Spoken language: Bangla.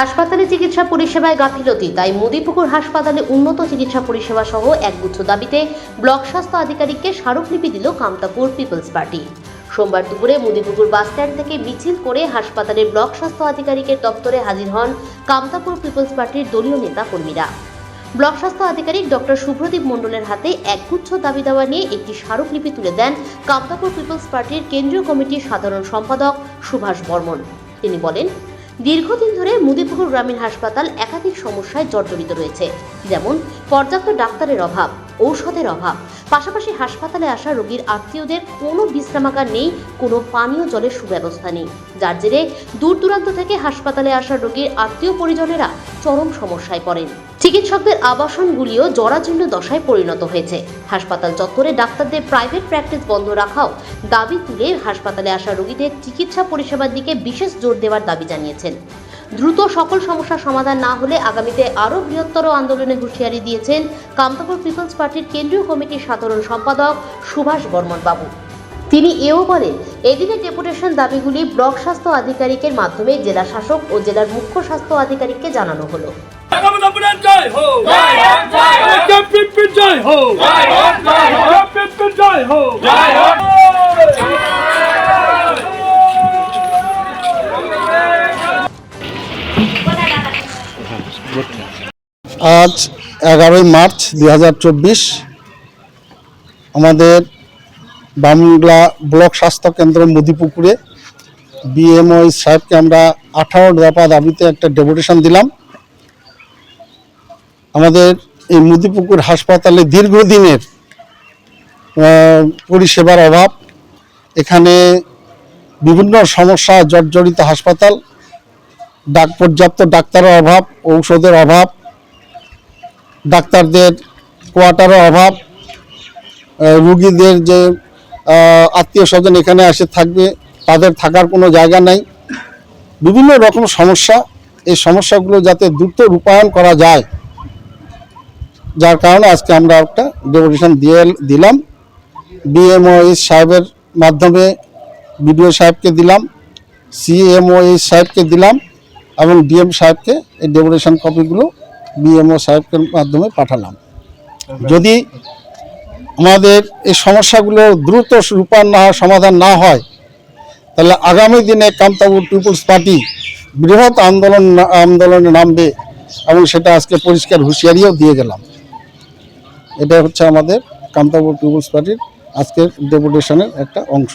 হাসপাতালে চিকিৎসা পরিষেবায় গাফিলতি তাই মুদিপুকুর হাসপাতালে উন্নত চিকিৎসা পরিষেবা সহ একগুচ্ছ দাবিতে ব্লক স্বাস্থ্য আধিকারিককে স্মারকলিপি দিল কামতাপুর পিপলস পার্টি। সোমবার দুপুরে মুদিপুকুর বাসস্ট্যান্ড থেকে মিছিল করে হাসপাতালের ব্লক স্বাস্থ্য আধিকারিকের দপ্তরে হাজির হন কামতাপুর পিপলস পার্টির দলীয় নেতা কর্মীরা। ব্লক স্বাস্থ্য আধিকারিক ডক্টর শুভ্রদীপ মণ্ডলের হাতে একগুচ্ছ দাবি দেওয়া নিয়ে একটি স্মারকলিপি তুলে দেন কামতাপুর পিপলস পার্টির কেন্দ্রীয় কমিটির সাধারণ সম্পাদক সুভাষ বর্মন। তিনি বলেন দীর্ঘদিন ধরে মুদিপুকুর গ্রামীণ হাসপাতাল একাধিক সমস্যায় জর্জরিত রয়েছে যেমন পর্যাপ্ত ডাক্তারের অভাব। ঔষধের অভাব। পাশাপাশি হাসপাতালে আসা রোগীর আত্মীয়দের কোনো বিশ্রামাগার নেই, কোনো পানীয় জলের সুব্যবস্থা নেই। যার জেরে দূর দূরান্ত থেকে হাসপাতালে আসা রোগীর আত্মীয় পরিজনেরা চরম সমস্যায় পড়েন। চিকিৎসকদের আবাসনগুলিও জরাজীর্ণ দশায় পরিণত হয়েছে। হাসপাতাল চত্বরে ডাক্তারদের প্রাইভেট প্র্যাকটিস বন্ধ রাখাও দাবি তুলে হাসপাতালে আসা রোগীদের চিকিৎসা পরিষেবার দিকে বিশেষ জোর দেওয়ার দাবি জানিয়েছেন। দ্রুত সকল সমস্যার সমাধান না হলে আগামীতে আরও বৃহত্তর আন্দোলনে হুঁশিয়ারি দিয়েছেন কামতাপুর পিপলস পার্টির কেন্দ্রীয় কমিটির সাধারণ সম্পাদক সুভাষ বর্মন বাবু। তিনি এও বলেন এদিনের ডেপুটেশন দাবিগুলি ব্লক স্বাস্থ্য আধিকারিকের মাধ্যমে জেলা শাসক ও জেলার মুখ্য স্বাস্থ্য আধিকারিককে জানানো হলো। জয় হোক। আজ এগারোই মার্চ দুই হাজার চব্বিশ আমাদের বামুংলা ব্লক স্বাস্থ্য কেন্দ্র মুদিপুকুরে বিএমও সাহেবকে আমরা আঠারো দফা দাবিতে একটা ডেপুটেশন দিলাম। আমাদের এই মুদিপুকুর হাসপাতালে দীর্ঘদিনের পরিষেবার অভাব। এখানে বিভিন্ন সমস্যা জর্জরিত হাসপাতাল ডাক পর্যাপ্ত ডাক্তারের অভাব, ঔষধের অভাব, ডাক্তারদের কোয়ার্টারের অভাব রুগীদের যে আত্মীয় স্বজন এখানে এসে থাকবে, তাদের থাকার কোনো জায়গা নাই। বিভিন্ন রকম সমস্যা, এই সমস্যাগুলো যাতে দ্রুত রূপায়ণ করা যায়, যার কারণে আজকে আমরা একটা ডেপুটেশন দিয়ে দিলাম। বিএমও সাহেবের মাধ্যমে বিডিও সাহেবকে দিলাম সিএমও সাহেবকে দিলাম। এবং ডিএম সাহেবকে এই ডেপুটেশন কপিগুলো বিএমও সাহেবের মাধ্যমে পাঠালাম। যদি আমাদের এই সমস্যাগুলো দ্রুত রূপায়ণ না সমাধান না হয়, তাহলে আগামী দিনে কামতাপুর পিপুলস পার্টি বৃহৎ আন্দোলন আন্দোলনে নামবে এবং সেটা আজকে পরিষ্কার হুঁশিয়ারিও দিয়ে গেলাম। এটা হচ্ছে আমাদের কামতাপুর পিপুলস পার্টির আজকের ডেপুটেশনের একটা অংশ।